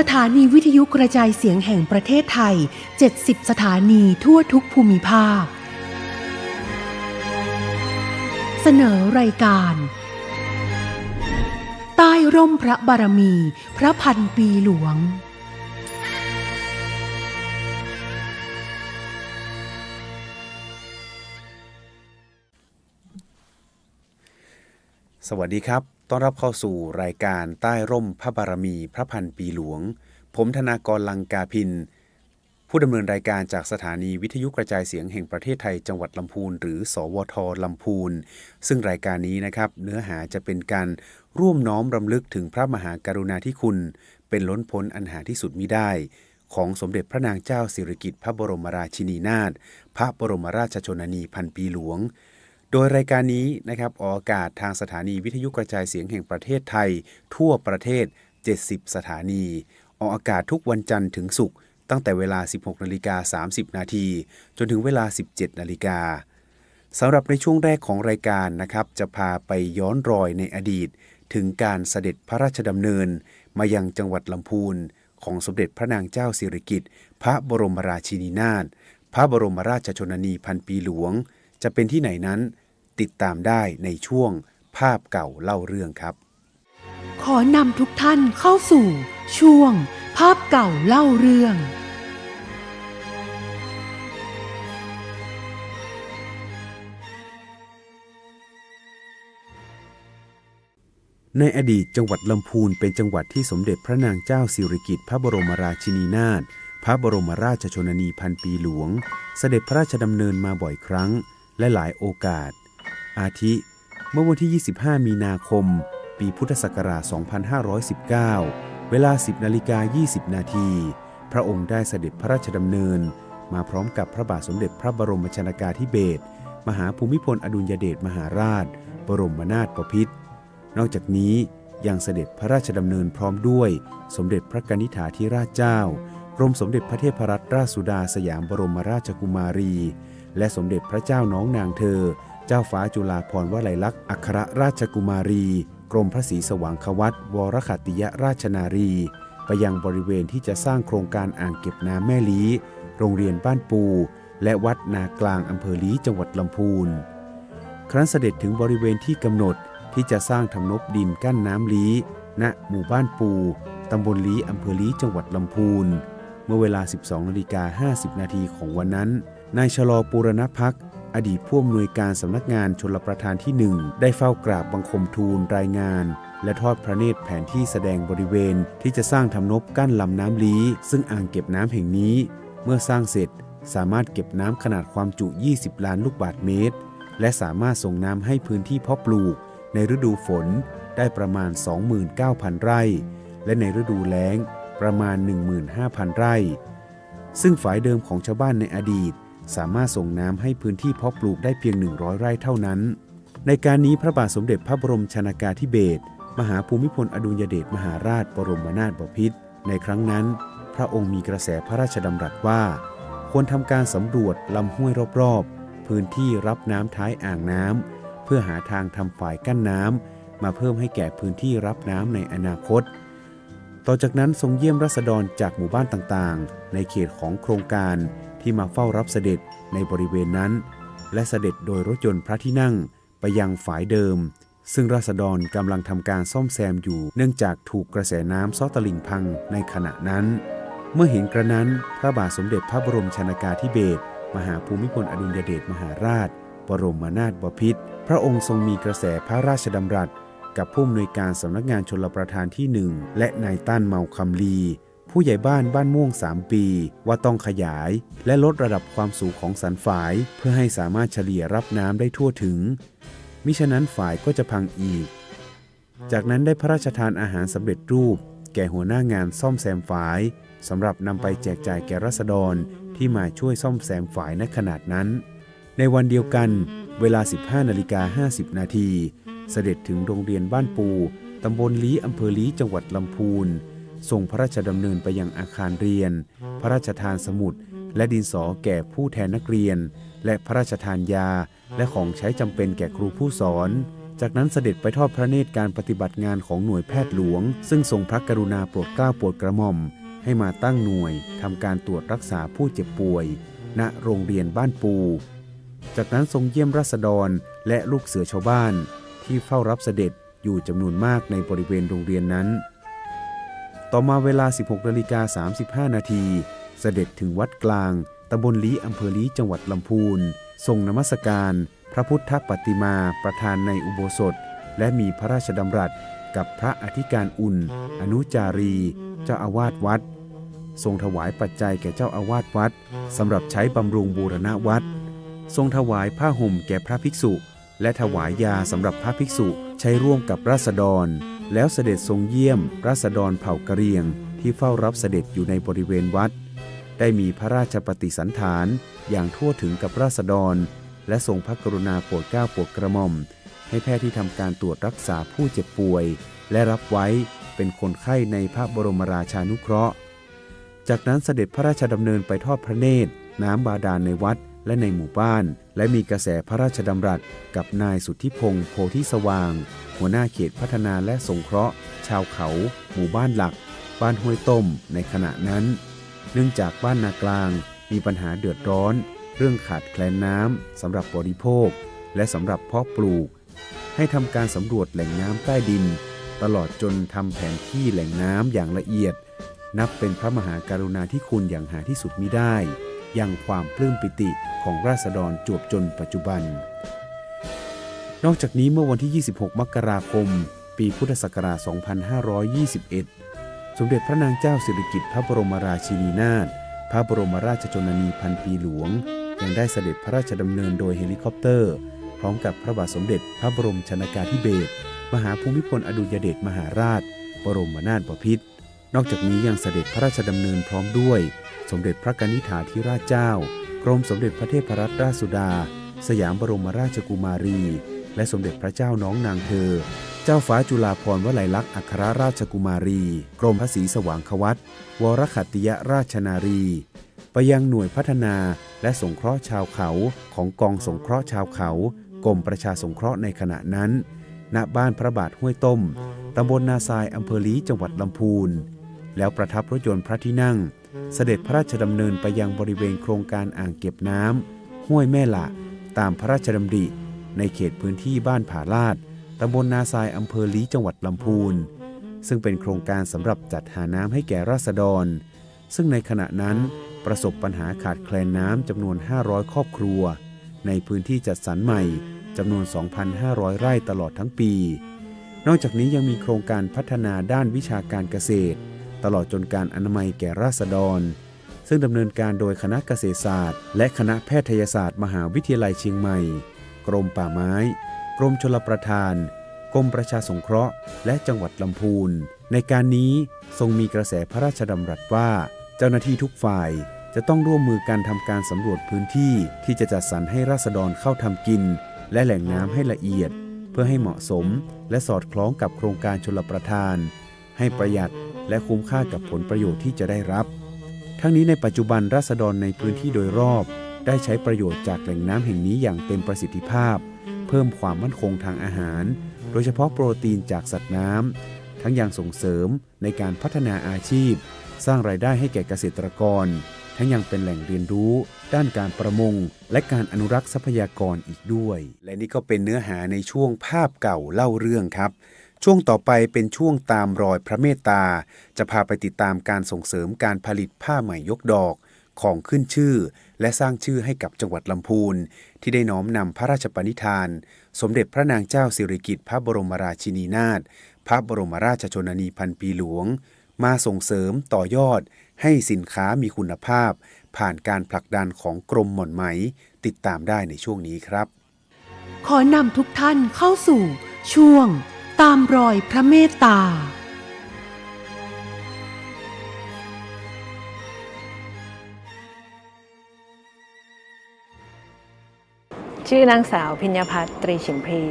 สถานีวิทยุกระจายเสียงแห่งประเทศไทย 70 สถานีทั่วทุกภูมิภาค เสนอรายการ ใต้ร่มพระบารมี พระพันปีหลวง สวัสดีครับ ต้อนรับเข้าสู่รายการใต้ร่มพระบารมีพระพันปีหลวง ผมธนากรลังกาพิน ผู้ดำเนินรายการจากสถานีวิทยุกระจายเสียงแห่งประเทศไทยจังหวัดลำพูน หรือ สวทลำพูน ซึ่งรายการนี้นะครับ เนื้อหาจะเป็นการร่วมน้อมรำลึกถึงพระมหากรุณาธิคุณ เป็นล้นพ้นอันหาที่สุดมิได้ ของสมเด็จพระนางเจ้าสิริกิติ์พระบรมราชินีนาถพระบรมราชชนนีพันปีหลวง โดยรายการนี้นะครับออกอากาศทางสถานีวิทยุกระจายเสียงแห่งประเทศไทย ทั่วประเทศ 70 สถานี ออกอากาศทุกวันจันทร์ถึงศุกร์ตั้งแต่เวลา 16นาฬิกา30 นาทีจนถึงเวลา 17นาฬิกาสำหรับในช่วงแรกของรายการนะครับจะพาไปย้อนรอยในอดีต ถึงการเสด็จพระราชดำเนิน มายังจังหวัดลำพูน ของสมเด็จพระนางเจ้าสิริกิติ์พระบรมราชินีนาถพระบรมราชชนนีพันปีหลวง จะเป็นที่ไหนนั้น ติดตามได้ในช่วงภาพเก่าเล่าเรื่องครับ ขอนำทุกท่านเข้าสู่ช่วง ภาพเก่าเล่าเรื่อง ในอดีตจังหวัดลำพูนเป็นจังหวัดที่สมเด็จพระนางเจ้าสิริกิติ์พระบรมราชินีนาถพระบรมราชชนนีพันปีหลวง เสด็จพระราชดำเนินมาบ่อยครั้ง และหลายโอกาส อาทิ เมื่อวันที่ 25 มีนาคม ปีพุทธศักราช 2519 เวลา 10นาฬิกา20 นาที พระองค์ได้เสด็จพระราชดำเนิน มาพร้อมกับพระบาทสมเด็จพระบรมชนากาธิเบศรมหาภูมิพลอดุลยเดชมหาราช บรมนาถบพิตรนอกจากนี้ยังเสด็จพระราชดำเนินพร้อมด้วย สมเด็จพระกนิษฐาธิราชเจ้ากรมสมเด็จพระเทพรัตนราชสุดาสยามบรมราชกุมารี และสมเด็จพระเจ้าน้องนางเธอ เจ้าฟ้าจุฬาภรณ์วลัยลักษณ์อัครราชกุมารี กรมพระศรีสว่างควัตวรขัติยราชนารี ไปยังบริเวณที่จะสร้างโครงการอ่างเก็บน้ำแม่ลีโรงเรียนบ้านปู และวัดนากลางอำเภอลีจังหวัดลำพูน ครั้นเสด็จถึงบริเวณที่กำหนดที่จะสร้างทำนบดินกั้นน้ำลีณหมู่บ้านปูตำบลลีอำเภอลี้จังหวัดลำพูน เมื่อเวลา 12นาฬิกา50 นาทีของวันนั้น นายชลอปูรณพักอดีตผู้อำนวยการสำนักงานชลประทานที่หนึ่งได้เฝ้ากราบบังคมทูลรายงาน และทอดพระเนตรแผนที่แสดงบริเวณที่จะสร้างทำนบกั้นลำน้ำลีซึ่งอ่างเก็บน้ำแห่งนี้ เมื่อสร้างเสร็จสามารถเก็บน้ำขนาดความจุ 20 ล้านลูกบาศก์เมตร และสามารถส่งน้ำให้พื้นที่เพาะปลูก ในฤดูฝนได้ประมาณ 29,000 ไร่ และในฤดูแล้งประมาณ 15,000 ไร่ ซึ่งฝ่ายเดิมของชาวบ้านในอดีต สามารถส่งน้ำให้พื้นที่เพาะปลูกได้เพียง 100 ไร่เท่านั้น ในการนี้พระบาทสมเด็จพระบรมชนากาธิเบศรมหาภูมิพลอดุลยเดชมหาราชบรมนาถบพิตรในครั้งนั้น พระองค์มีกระแสพระราชดำรัสว่า ควรทำการสำรวจลำห้วยรอบๆ พื้นที่รับน้ำท้ายอ่างน้ำเพื่อหาทางทำฝายกั้นน้ำมาเพิ่มให้แก่พื้นที่รับน้ำในอนาคต ต่อจากนั้นทรงเยี่ยมรัษฎรจากหมู่บ้านต่างๆ ในเขตของโครงการ ที่มาเฝ้ารับเสด็จในบริเวณนั้น และเสด็จโดยรถยนต์พระที่นั่งไปยังฝายเดิม ซึ่งราษฎรกำลังทำการซ่อมแซมอยู่ เนื่องจากถูกกระแสน้ำซ้อตลิ่งพังในขณะนั้น เมื่อเห็นกระนั้นพระบาทสมเด็จพระบรมชนากาธิเบศรมหาภูมิพลอดุลยเดชมหาราช บรมนาถบพิตรพระองค์ทรงมีกระแสพระราชดำรัส กับผู้อำนวยการสำนักงานชลประทานที่หนึ่งและนายต้านเมาคำลี ผู้ใหญ่บ้านบ้านม่วง 3 ปี ว่าต้องขยาย และลดระดับความสูงของสันฝาย เพื่อให้สามารถเฉลี่ยรับน้ำได้ทั่วถึง มิฉะนั้นฝายก็จะพังอีก จากนั้นได้พระราชทานอาหารสำเร็จรูป แก่หัวหน้างานซ่อมแซมฝายสำหรับนำไปแจกจ่ายแก่รัษฎรที่มาช่วยซ่อมแซมฝายณขนาดนั้น ในวันเดียวกัน เวลา 15นาฬิกา50 นาที เสด็จถึงโรงเรียนบ้านปูตำบลลี้อำเภอลี้จังหวัดลำพูน ส่งพระราชดำเนินไปยังอาคารเรียน พระราชทานสมุดและดินสอแก่ผู้แทนนักเรียน และพระราชทานยา และของใช้จำเป็นแก่ครูผู้สอน จากนั้นเสด็จไปทอดพระเนตรการปฏิบัติงานของหน่วยแพทย์หลวง ซึ่งทรงพระกรุณาโปรดเกล้าโปรดกระหม่อม ให้มาตั้งหน่วยทำการตรวจรักษาผู้เจ็บป่วย ณโรงเรียนบ้านปู จากนั้นทรงเยี่ยมราษฎรและลูกเสือชาวบ้าน ที่เฝ้ารับเสด็จอยู่จำนวนมากในบริเวณโรงเรียนนั้น ต่อมาเวลา 16นาฬิกา35 นาที เสด็จถึงวัดกลาง ตำบลลีอำเภอลีจังหวัดลำพูน ทรงนมัสการ พระพุทธปฏิมาประธานในอุโบสถ และมีพระราชดำรัสกับพระอธิการอุ่น อนุจารี เจ้าอาวาสวัด ทรงถวายปัจจัยแก่เจ้าอาวาสวัดสำหรับใช้บำรุงบูรณะวัด ทรงถวายผ้าห่มแก่พระภิกษุ และถวายยาสำหรับพระภิกษุใช้ร่วมกับราษฎร แล้วเสด็จทรงเยี่ยมราษฎรเผ่ากะเรียงที่เฝ้ารับเสด็จอยู่ในบริเวณวัด ได้มีพระราชปฏิสันฐานอย่างทั่วถึงกับราษฎร และทรงพระกรุณาโปรดเกล้าโปรดกระหม่อม ให้แพทย์ที่ทำการตรวจรักษาผู้เจ็บป่วย และรับไว้เป็นคนไข้ในพระบรมราชานุเคราะห์ จากนั้นเสด็จพระราชดำเนินไปทอดพระเนตร น้ำบาดาลในวัด และในหมู่บ้าน และมีกระแสพระราชดำรัส กับนายสุทธิพงศ์โพธิสว่าง หัวหน้าเขตพัฒนาและสงเคราะห์ ชาวเขา หมู่บ้านหลัก บ้านห้วยต้ม ในขณะนั้น เนื่องจากบ้านนากลางมีปัญหาเดือดร้อน เรื่องขาดแคลนน้ำสำหรับบริโภค และสำหรับเพาะปลูก ให้ทำการสำรวจแหล่งน้ำใต้ดิน ตลอดจนทำแผนที่แหล่งน้ำอย่างละเอียด นับเป็นพระมหากรุณาธิคุณอย่างหาที่สุดมิได้ ยังความปลื้มปิติของราษฎรจวบจนปัจจุบัน นอกจากนี้เมื่อวันที่ 26 มกราคม ปีพุทธศักราช 2521 สมเด็จพระนางเจ้าสิริกิติ์พระบรมราชินีนาถพระบรมราชชนนีพันปีหลวง ยังได้เสด็จพระราชดำเนินโดยเฮลิคอปเตอร์ พร้อมกับพระบาทสมเด็จพระบรมชนากาธิเบศรมหาภูมิพลอดุลยเดชมหาราช บรมนาถบพิตรนอกจากนี้ยังเสด็จพระราชดำเนินพร้อมด้วย สมเด็จพระกนิษฐาธิราชเจ้า กรมสมเด็จพระเทพรัตนราชสุดา สยามบรมราชกุมารี และสมเด็จพระเจ้าน้องนางเธอ เจ้าฟ้าจุฬาภรณ์วลัยลักษณ์อัครราชกุมารี กรมพระศรีสว่างควัตวรขัตติยราชนารี ไปยังหน่วยพัฒนาและสงเคราะห์ชาวเขาของกองสงเคราะห์ชาวเขา กรมประชาสงเคราะห์ในขณะนั้น ณ บ้านพระบาทห้วยต้ม ตำบลนาทรายอำเภอลีจังหวัดลำพูน แล้วประทับรถยนต์พระที่นั่ง เสด็จพระราชดำเนินไปยังบริเวณโครงการอ่างเก็บน้ำห้วยแม่ละ ตามพระราชดำริ ในเขตพื้นที่บ้านผาลาดตำบลนาทรายอำเภอลีจังหวัดลำพูน ซึ่งเป็นโครงการสำหรับจัดหาน้ำให้แก่ราษฎร ซึ่งในขณะนั้นประสบปัญหาขาดแคลนน้ำจำนวน 500 ครอบครัว ในพื้นที่จัดสรรใหม่จำนวน 2,500 ไร่ตลอดทั้งปี นอกจากนี้ยังมีโครงการพัฒนาด้านวิชาการเกษตร ตลอดจนการอนามัยแก่ราษฎร ซึ่งดำเนินการโดยคณะเกษตรศาสตร์ และคณะแพทยศาสตร์มหาวิทยาลัยเชียงใหม่ กรมป่าไม้ กรมชลประทาน กรมประชาสงเคราะห์ และจังหวัดลำพูน ในการนี้ทรงมีกระแสพระราชดำรัสว่า เจ้าหน้าที่ทุกฝ่ายจะต้องร่วมมือกันทำการสำรวจพื้นที่ที่จะจัดสรรให้ราษฎรเข้าทำกิน และแหล่งน้ำให้ละเอียด เพื่อให้เหมาะสม และสอดคล้องกับโครงการชลประทาน ให้ประหยัด และคุ้มค่ากับผลประโยชน์ที่จะได้รับ ทั้งนี้ในปัจจุบันราษฎรในพื้นที่โดยรอบ ได้ใช้ประโยชน์จากแหล่งน้ำแห่งนี้อย่างเต็มประสิทธิภาพ เพิ่มความมั่นคงทางอาหาร โดยเฉพาะโปรตีนจากสัตว์น้ำทั้งยังส่งเสริมในการพัฒนาอาชีพ สร้างรายได้ให้แก่เกษตรกร ทั้งยังเป็นแหล่งเรียนรู้ ด้านการประมง และการอนุรักษ์ทรัพยากรอีกด้วย และนี่ก็เป็นเนื้อหาในช่วงภาพเก่าเล่าเรื่องครับ ช่วงต่อไปเป็นช่วงตามรอยพระเมตตา จะพาไปติดตามการส่งเสริมการผลิตผ้าไหมยกดอกของขึ้นชื่อ และสร้างชื่อให้กับจังหวัดลำพูน ที่ได้น้อมนำพระราชปณิธาน สมเด็จพระนางเจ้าสิริกิติ์พระบรมราชินีนาถพระบรมราชชนนีพันปีหลวง มาส่งเสริมต่อยอด ให้สินค้ามีคุณภาพ ผ่านการผลักดันของกรมหม่อนไหม ติดตามได้ในช่วงนี้ครับ ขอนำทุกท่านเข้าสู่ช่วง ตามรอยพระเมตตา ชื่อนางสาวพิญญาพัฒน์ตรีฉิมพรี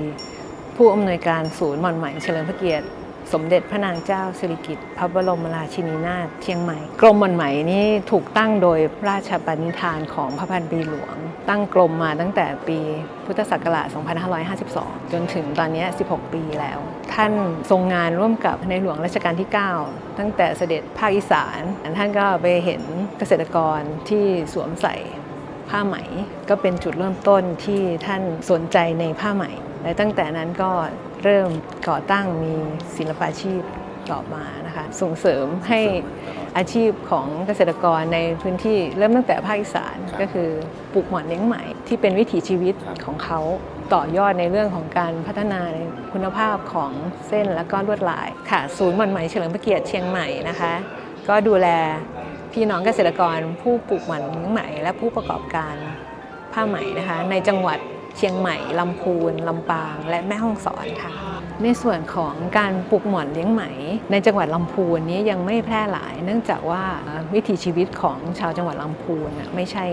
ผู้อำนวยการศูนย์หม่อนไหมเฉลิมพระเกียรติ สมเด็จพระนางเจ้าสิริกิติ์พระบรมราชินีนาถเชียงใหม่ กรมหม่อนไหมนี่ถูกตั้งโดยราชปณิธานของพระพันปีหลวง ตั้งกรมมาตั้งแต่ปีพุทธศักราช 2552 จนถึงตอนนี้ 16 ปีแล้ว ท่านทรงงานร่วมกับในหลวงรัชกาลที่ 9 ตั้งแต่เสด็จภาคอีสาน ท่านก็ไปเห็นเกษตรกรที่สวมใส่ผ้าไหม ก็เป็นจุดเริ่มต้นที่ท่านสนใจในผ้าไหม และตั้งแต่นั้นก็ เริ่มก่อตั้งมีศิลปาชีพต่อมานะคะส่งเสริมให้อาชีพของเกษตรกรในพื้นที่เริ่มตั้งแต่ภาคอีสานก็คือปลูกหมอนเลี้ยงไหมที่เป็นวิถีชีวิตของเขาต่อยอดในเรื่องของการพัฒนาในคุณภาพของเส้นและก็ลวดลายค่ะศูนย์หมอนไหมเฉลิมพระเกียรติเชียงใหม่นะคะ ก็ดูแลพี่น้องเกษตรกรผู้ปลูกหมันเลี้ยงไหมและผู้ประกอบการผ้าไหมนะคะในจังหวัด เชียงใหม่ ลำพูน ลำปาง และแม่ฮ่องสอนค่ะ ในส่วนของการปลูกหมอนเลี้ยงไหม ในจังหวัดลำพูนนี้ยังไม่แพร่หลาย เนื่องจากว่าวิถีชีวิตของชาวจังหวัดลำพูนไม่ใช่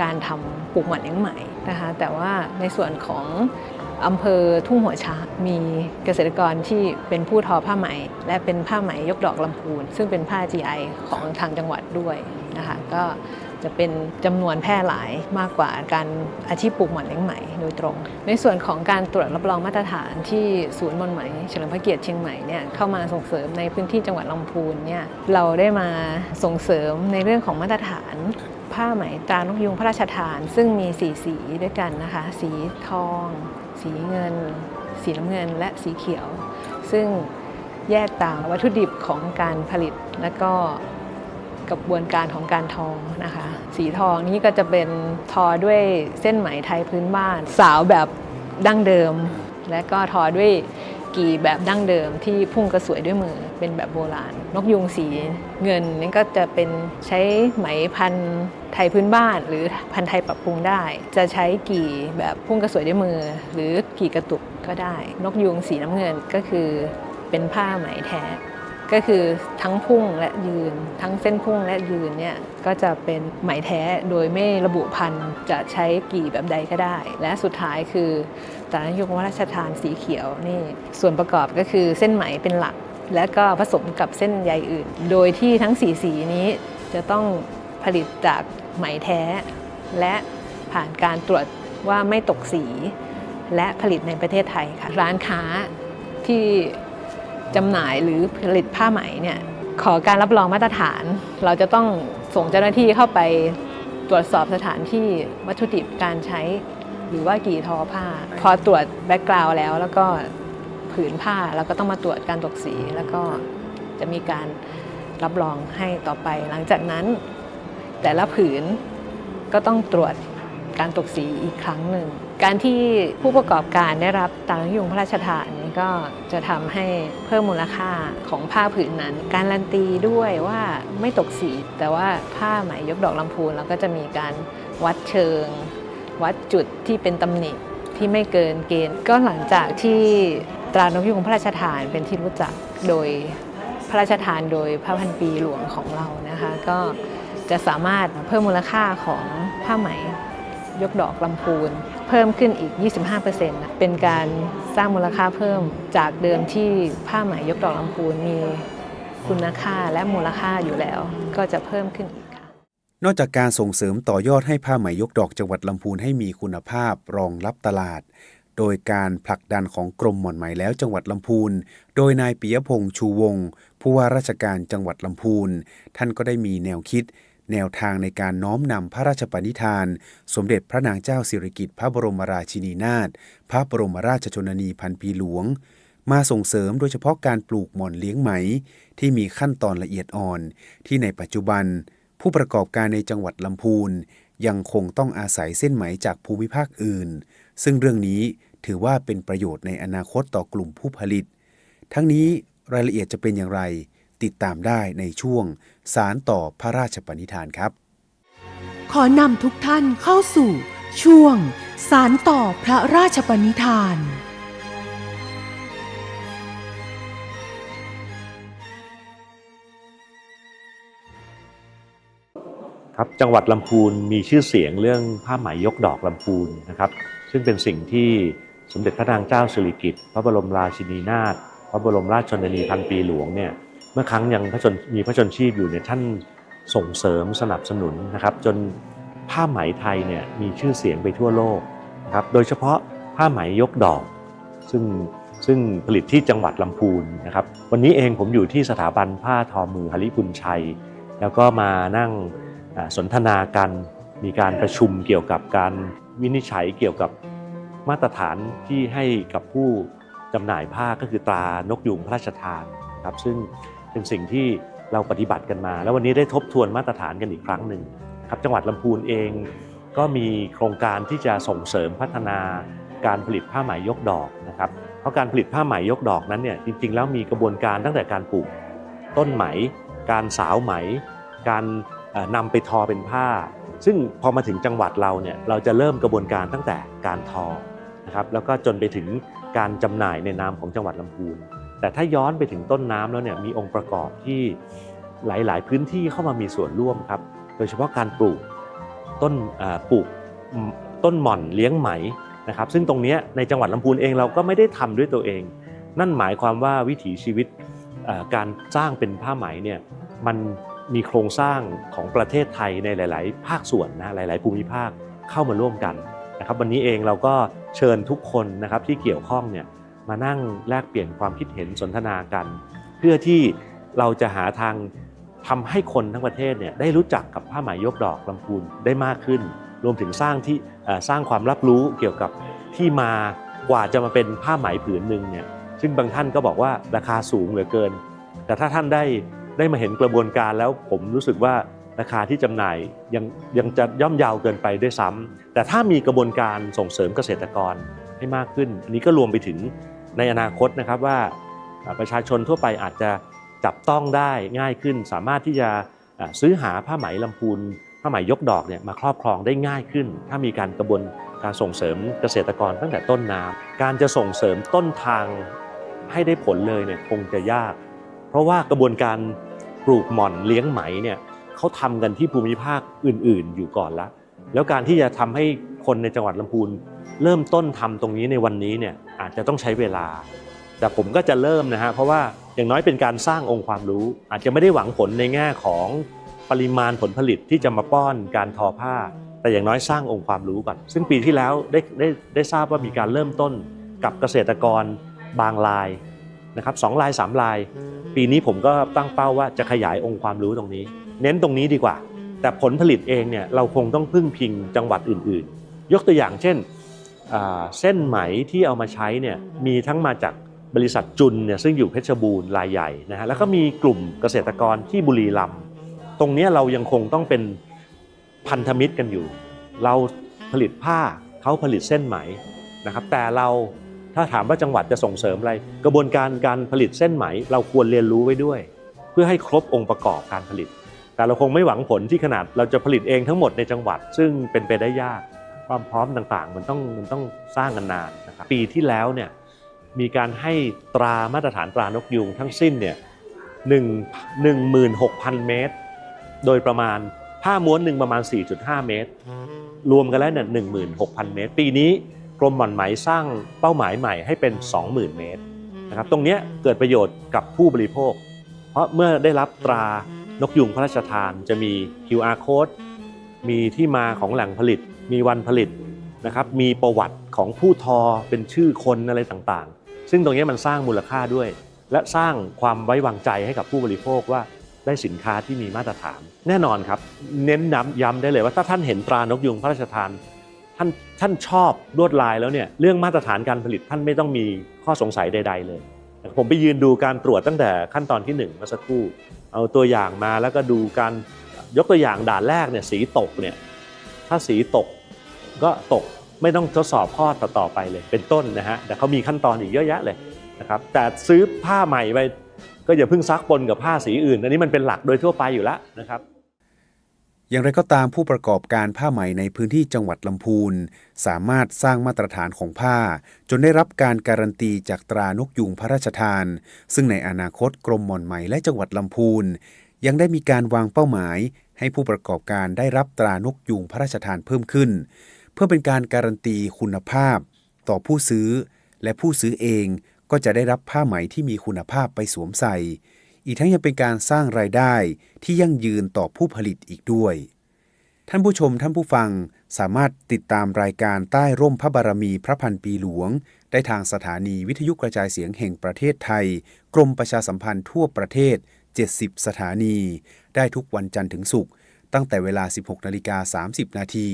การทำปลูกหมอนเลี้ยงไหมนะคะ แต่ว่าในส่วนของอำเภอทุ่งหัวช้างมีเกษตรกรที่เป็นผู้ทอผ้าไหม และเป็นผ้าไหมยกดอกลำพูน ซึ่งเป็นผ้า GI ของทางจังหวัดด้วยนะคะก็ จะเป็นจำนวนแพร่หลายมากกว่าการอาชีพปลูกหมอนเลี้ยงไหมโดยตรง ในส่วนของการตรวจรับรองมาตรฐานที่ศูนย์หมอนไหมเฉลิมพระเกียรติเชียงใหม่เนี่ยเข้ามาส่งเสริมในพื้นที่จังหวัดลำพูนเนี่ยเราได้มาส่งเสริมในเรื่องของมาตรฐานผ้าไหมตรานกยุงพระราชทาน ซึ่งมีสีสีด้วยกันนะคะ สีทอง สีเงิน สีน้ำเงิน และสีเขียว ซึ่งแยกตามวัตถุดิบของการผลิตและก็ กระบวนการของการทองนะคะ สีทองนี้ก็จะเป็นทอด้วยเส้นไหมไทยพื้นบ้าน สาวแบบดั้งเดิม และก็ทอด้วยกี่แบบดั้งเดิมที่พุ่งกระสวยด้วยมือเป็นแบบโบราณ นกยุงสีเงินนี่ก็จะเป็นใช้ไหมพันไทยพื้นบ้าน หรือพันไทยปรับปรุงได้ จะใช้กี่แบบพุ่งกระสวยด้วยมือ หรือกี่กระตุกก็ได้ นกยุงสีน้ำเงินก็คือเป็นผ้าไหมแท้ ก็คือทั้งพุ่งและยืน ทั้งเส้นพุ่งและยืนเนี่ยก็จะเป็นไหมแท้โดยไม่ระบุพันธุ์จะใช้กี่แบบใดก็ได้ และสุดท้ายคือตรานยุกพระราชทานสีเขียวนี่ส่วนประกอบก็คือเส้นไหมเป็นหลัก และก็ผสมกับเส้นใยอื่น โดยที่ทั้งสีสีนี้จะต้องผลิตจากไหมแท้ และผ่านการตรวจว่าไม่ตกสี และผลิตในประเทศไทยค่ะร้านค้าที่ จำหน่ายหรือผลิตผ้าไหมเนี่ยขอการรับรองมาตรฐาน เราจะต้องส่งเจ้าหน้าที่เข้าไปตรวจสอบสถานที่วัตถุดิบการใช้ หรือว่ากี่ทอผ้า พอตรวจแบ็กกราวด์แล้ว แล้วก็ผืนผ้าแล้วก็ต้องมาตรวจการตกสี แล้วก็จะมีการรับรองให้ต่อไป หลังจากนั้น แต่ละผืนก็ต้องตรวจการตกสีอีกครั้งหนึ่ง การที่ผู้ประกอบการได้รับตามยุงพระราชทาน ก็จะทำให้เพิ่มมูลค่าของผ้าผืนนั้น การันตีด้วยว่าไม่ตกสี แต่ว่าผ้าไหมยกดอกลำพูนเราก็จะมีการวัดเชิง วัดจุดที่เป็นตำหนิที่ไม่เกินเกณฑ์ ก็หลังจากที่ตรานกยุงพระราชทานเป็นที่รู้จักโดยพระราชทานโดยพระพันปีหลวงของเรานะคะ ก็จะสามารถเพิ่มมูลค่าของผ้าไหม ยกดอกลำพูน เพิ่มขึ้นอีก 25%นะเป็นการสร้างมูลค่าเพิ่มจากเดิมที่ผ้าไหมยกดอกลำพูนมีคุณค่าและมูลค่าอยู่แล้ว ก็จะเพิ่มขึ้นอีกค่ะ นอกจากการส่งเสริมต่อยอดให้ผ้าไหมยกดอกจังหวัดลำพูนให้มีคุณภาพรองรับตลาด โดยการผลักดันของกรมหม่อนไหมแล้วจังหวัดลำพูน โดยนายปิยพงษ์ชูวงศ์ผู้ว่าราชการจังหวัดลำพูน ท่านก็ได้มีแนวคิด แนวทางในการน้อมนำพระราชปณิธาน สมเด็จพระนางเจ้าสิริกิติ์พระบรมราชินีนาถพระบรมราชชนนีพันปีหลวง มาส่งเสริมโดยเฉพาะการปลูกหม่อนเลี้ยงไหม ที่มีขั้นตอนละเอียดอ่อน ที่ในปัจจุบัน ผู้ประกอบการในจังหวัดลำพูนยังคงต้องอาศัยเส้นไหมจากภูมิภาคอื่น ซึ่งเรื่องนี้ถือว่าเป็นประโยชน์ในอนาคตต่อกลุ่มผู้ผลิต ทั้งนี้รายละเอียดจะเป็นอย่างไร ติดตามได้ในช่วงสารต่อพระราชปณิธานครับ ขอนำทุกท่านเข้าสู่ ช่วงสารต่อพระราชปณิธาน ครับจังหวัดลำพูนมีชื่อเสียงเรื่องผ้าไหมยกดอกลำพูนนะครับ ซึ่งเป็นสิ่งที่สมเด็จพระนางเจ้าสิริกิติ์พระบรมราชินีนาถระบรมราชชนนีพันปีหลวงเนี่ย เมื่อครั้งยังพระชนมีพระชนชีพอยู่เนี่ยท่านส่งเสริมสนับสนุนนะครับ จนผ้าไหมไทยเนี่ยมีชื่อเสียงไปทั่วโลกนะครับโดยเฉพาะผ้าไหมยกดอก ซึ่งซึ่งผลิตที่จังหวัดลำพูนนะครับวันนี้เองผมอยู่ที่สถาบันผ้าทอมือหริพุนชัย แล้วก็มานั่งสนทนากันมีการประชุมเกี่ยวกับการวินิจฉัยเกี่ยวกับมาตรฐานที่ให้กับผู้จำหน่ายผ้าก็คือตรานกยูงพระราชทานครับซึ่ง เป็นสิ่งที่เราปฏิบัติกันมา แล้ววันนี้ได้ทบทวนมาตรฐานกันอีกครั้งหนึ่งครับจังหวัดลำพูนเองก็มีโครงการที่จะส่งเสริมพัฒนาการผลิตผ้าไหมยกดอกนะครับเพราะการผลิตผ้าไหมยกดอกนั้นเนี่ยจริงๆ แล้วมีกระบวนการตั้งแต่การปลูกต้นไหม การสาวไหม การเอ่อนำไปทอเป็นผ้า ซึ่งพอมาถึงจังหวัดเราเนี่ยเราจะเริ่มกระบวนการตั้งแต่การทอนะครับแล้วก็จนไปถึงการจำหน่ายในนามของจังหวัดลำพูน แต่ถ้าย้อนไปถึงต้นน้ำแล้วเนี่ยมีองค์ประกอบที่หลาย ๆ พื้นที่เข้ามามีส่วนร่วมครับ โดยเฉพาะการปลูกต้นปลูกต้นหม่อนเลี้ยงไหมนะครับ ซึ่งตรงนี้ในจังหวัดลำพูนเองเราก็ไม่ได้ทำด้วยตัวเอง นั่นหมายความว่าวิถีชีวิตการสร้างเป็นผ้าไหมเนี่ยมันมีโครงสร้างของประเทศไทยในหลาย ๆ ภาคส่วนนะหลาย ๆ ภูมิภาคเข้ามาร่วมกันนะครับ วันนี้เองเราก็เชิญทุกคนนะครับที่เกี่ยวข้องเนี่ย มานั่งแลกเปลี่ยนความคิดเห็นสนทนากัน เพื่อที่เราจะหาทางทำให้คนทั้งประเทศเนี่ยได้รู้จักกับผ้าไหมยกดอกลำพูนได้มากขึ้น รวมถึงสร้างที่สร้างความรับรู้เกี่ยวกับที่มากว่าจะมาเป็นผ้าไหมผืนหนึ่งเนี่ยซึ่งบางท่านก็บอกว่าราคาสูงเหลือเกิน แต่ถ้าท่านได้ได้มาเห็นกระบวนการแล้วผมรู้สึกว่าราคาที่จำหน่ายยังยังจะย่อมยาวเกินไปด้วยซ้ำแต่ถ้ามีกระบวนการส่งเสริมเกษตรกรให้มากขึ้น อันนี้ก็รวมไปถึง ในอนาคตนะครับว่าประชาชนทั่วไปอาจจะจับต้องได้ง่ายขึ้น สามารถที่จะซื้อหาผ้าไหมลำพูนผ้าไหมยกดอกเนี่ยมาครอบครองได้ง่ายขึ้น ถ้ามีการกระบวนการส่งเสริมเกษตรกรตั้งแต่ต้นน้ำการจะส่งเสริมต้นทางให้ได้ผลเลยเนี่ยคงจะยาก เพราะว่ากระบวนการปลูกหม่อนเลี้ยงไหมเนี่ยเขาทำกันที่ภูมิภาคอื่น ๆ อยู่ก่อนละแล้วการที่จะทำให้คนในจังหวัดลำพูน เริ่มต้นทำตรงนี้ในวันนี้เนี่ยอาจจะต้องใช้เวลา แต่ผมก็จะเริ่มนะฮะเพราะว่าอย่างน้อยเป็นการสร้างองค์ความรู้ อาจจะไม่ได้หวังผลในแง่ของปริมาณผลผลิตที่จะมาป้อนการทอผ้า แต่อย่างน้อยสร้างองค์ความรู้ก่อน ซึ่งปีที่แล้วได้ได้ได้ทราบว่ามีการเริ่มต้นกับเกษตรกรบางรายนะครับสองรายสามราย ปีนี้ผมก็ตั้งเป้าว่าจะขยายองค์ความรู้ตรงนี้ เน้นตรงนี้ดีกว่า แต่ผลผลิตเองเนี่ยเราคงต้องพึ่งพิงจังหวัดอื่น ๆ ยกตัวอย่างเช่น เส้นไหมที่เอามาใช้เนี่ยมีทั้งมาจากบริษัทจุนเนี่ยซึ่งอยู่เพชรบูรณ์รายใหญ่นะฮะแล้วก็มีกลุ่มเกษตรกรที่บุรีรัมย์ตรงเนี้ยเรายังคงต้องเป็นพันธมิตรกันอยู่ เราผลิตผ้าเขาผลิตเส้นไหมนะครับแต่เราถ้าถามว่าจังหวัดจะส่งเสริมอะไร กระบวนการการผลิตเส้นไหม เราควรเรียนรู้ไว้ด้วย เพื่อให้ครบองค์ประกอบการผลิต แต่เราคงไม่หวังผลที่ขนาดเราจะผลิตเองทั้งหมดในจังหวัด ซึ่งเป็นไปได้ยาก ความพร้อมต่างๆ มันต้องมันต้องสร้างกันนานนะครับปีที่แล้วเนี่ยมีการให้ตรามาตรฐานตรานกยูงทั้งสิ้นเนี่ยหนึ่งหนึ่งหมื่นหกพันเมตร โดยประมาณผ้าม้วนหนึ่งประมาณ 4.5 เมตร รวมกันแล้วเนี่ยหนึ่งหมื่นหกพันเมตร ปีนี้กรมหม่อนไหมสร้างเป้าหมายใหม่ให้เป็น 20,000 เมตรนะครับตรงนี้เกิดประโยชน์กับผู้บริโภค เพราะเมื่อได้รับตรานกยุงพระราชทานจะมี QR code มีที่มาของแหล่งผลิต มีวันผลิตนะครับมีประวัติของผู้ทอเป็นชื่อคนอะไรต่างๆ ซึ่งตรงนี้มันสร้างมูลค่าด้วย และสร้างความไว้วางใจให้กับผู้บริโภคว่าได้สินค้าที่มีมาตรฐาน แน่นอนครับ เน้นย้ำย้ำได้เลยว่าถ้าท่านเห็นตรานกยุงพระราชทานท่านท่านชอบลวดลายแล้วเนี่ยเรื่องมาตรฐานการผลิตท่านไม่ต้องมีข้อสงสัยใด ๆ เลย ผมไปยืนดูการตรวจตั้งแต่ขั้นตอนที่หนึ่งเมื่อสักครู่เอาตัวอย่างมาแล้วก็ดูการยกตัวอย่างด่านแรกเนี่ยสีตกเนี่ย ถ้าสีตกก็ตกไม่ต้องทดสอบข้อต่อๆไปเลยเป็นต้นนะฮะแต่เขามีขั้นตอนอีกเยอะแยะเลยนะครับแต่ซื้อผ้าใหม่ไปก็อย่าเพิ่งซักปนกับผ้าสีอื่น อันนี้มันเป็นหลักโดยทั่วไปอยู่แล้วนะครับ อย่างไรก็ตามผู้ประกอบการผ้าไหมในพื้นที่จังหวัดลำพูน สามารถสร้างมาตรฐานของผ้า จนได้รับการการันตีจากตรานกยูงพระราชทาน ซึ่งในอนาคตกรมหม่อนไหมและจังหวัดลำพูนยังได้มีการวางเป้าหมาย ให้ผู้ประกอบการได้รับตรานกยูงพระราชทานเพิ่มขึ้น เพื่อเป็นการการันตีคุณภาพ ต่อผู้ซื้อ และผู้ซื้อเองก็จะได้รับผ้าไหมที่มีคุณภาพไปสวมใส่ อีกทั้งยังเป็นการสร้างรายได้ที่ยั่งยืนต่อผู้ผลิตอีกด้วย ท่านผู้ชมท่านผู้ฟังสามารถติดตามรายการใต้ร่มพระบารมีพระพันปีหลวง ได้ทางสถานีวิทยุกระจายเสียงแห่งประเทศไทย กรมประชาสัมพันธ์ทั่วประเทศ 70 สถานี ได้ทุกวันจันทร์ถึงศุกร์ตั้งแต่เวลา 16นาฬิกา30 นาที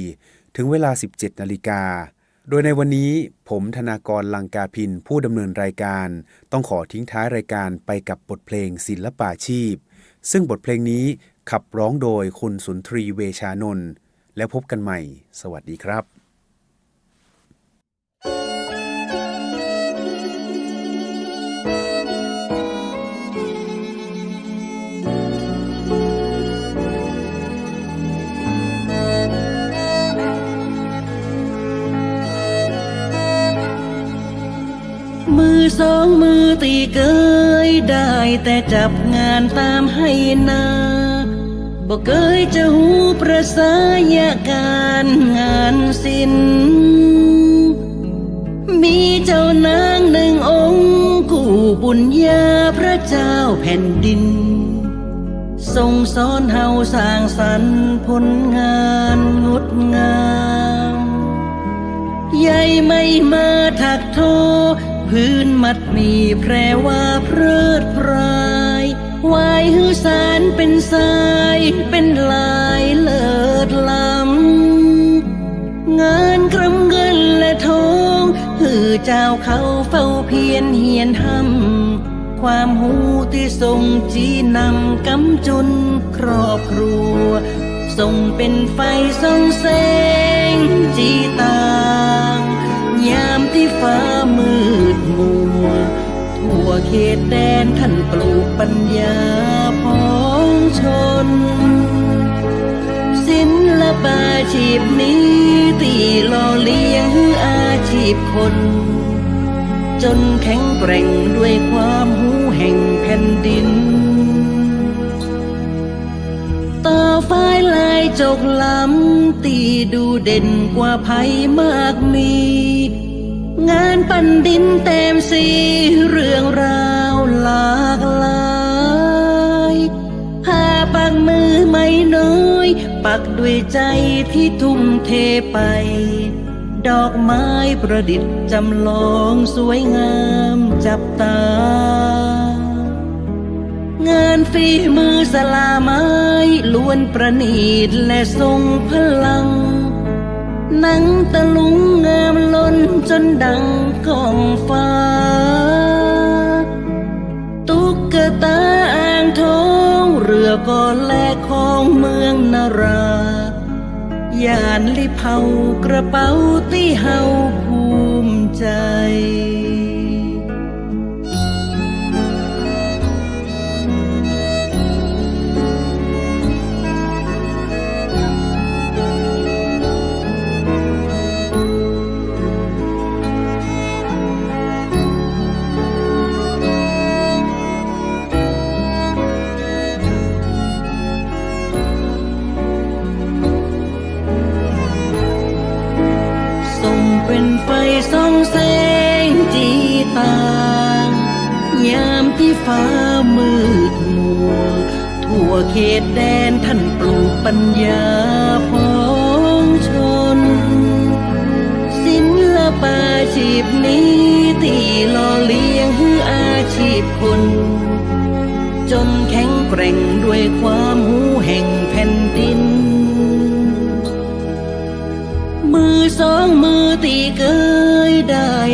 ถึงเวลา 17นาฬิกาโดยในวันนี้ผมธนากรลังกาพินผู้ดำเนินรายการ ต้องขอทิ้งท้ายรายการไปกับบทเพลงศิลปาชีพ ซึ่งบทเพลงนี้ขับร้องโดยคุณสุนทรีเวชานนท์แล้วพบกันใหม่ สวัสดีครับ สองมือตีเกยได้แต่จับงานตามให้นาบ่เคยจะหูประสายการงานศิลป์มีเจ้านางหนึ่งองค์ กูบุญญาพระเจ้าแผ่นดิน ทรงสอนเฮาสร้างสรรค์ผลงานงดงาม ใหญ่ไม่มาถักโท พื้นมัดมีแพรว่าเพลิดเพราย วายหือสารเป็นสายเป็นลายเลิศล้ำงานกรำเงินและทองหือเจ้าเขาเฝ้าเพียรเหียนทำความหูที่ทรงจีนำกำจุนครอบครัวทรงเป็นไฟส่องแสงจีตา ยามที่ฟ้ามืดมัว ทั่วเขตแดนท่านปลูกปัญญาพ้องชน ศิลปาชีพนี้ตีหล่อเลี้ยงอาชีพคน จนแข็งแกร่งด้วยความหูแห่งแผ่นดิน ต่อฝ้ายลายจกล้ำตีดูเด่นกว่าภัยมากมี งานปั้นดินเต็มสีเรื่องราวหลากหลายหาปักมือไม่น้อย ปักด้วยใจที่ทุ่มเทไป ดอกไม้ประดิษฐ์จำลองสวยงามจับตา งานฝีมือสลาไม้ล้วนประณีตและทรงพลัง หนังตะลุงงามล้นจนดังกองฟ้า ตุ๊กตาอ่างทองเรือก่อนแลของเมืองนารายานลิเผากระเป๋าที่เฮาภูมิใจ ส่องแสงจีตางยามที่ฟ้ามืดมัว ทั่วเขตแดนท่านปลูกปัญญาพ้องชน ศิลปาชีพนี้ที่หล่อเลี้ยงให้อาชีพคนจนแข็งแกร่งด้วยความหูแห่งแผ่นดิน มือสองมือตีเกยได้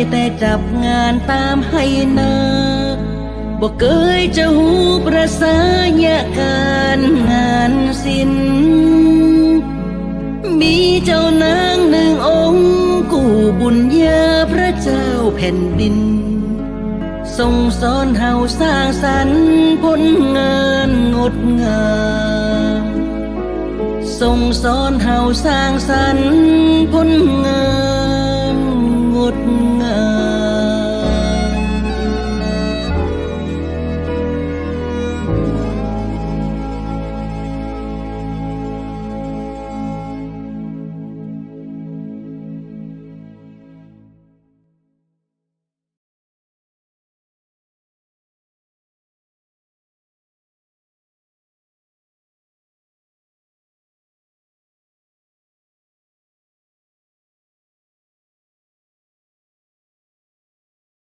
แต่จับงานตามให้นาบอกเคยจะหูประสายการงานศิลป์มีเจ้านางหนึ่งองค์ กู้บุญญาพระเจ้าแผ่นดิน ทรงสอนเฮาสร้างสรรค์ผลงานงดงามทรงสอนเฮาสร้างสรรค์ผลงาน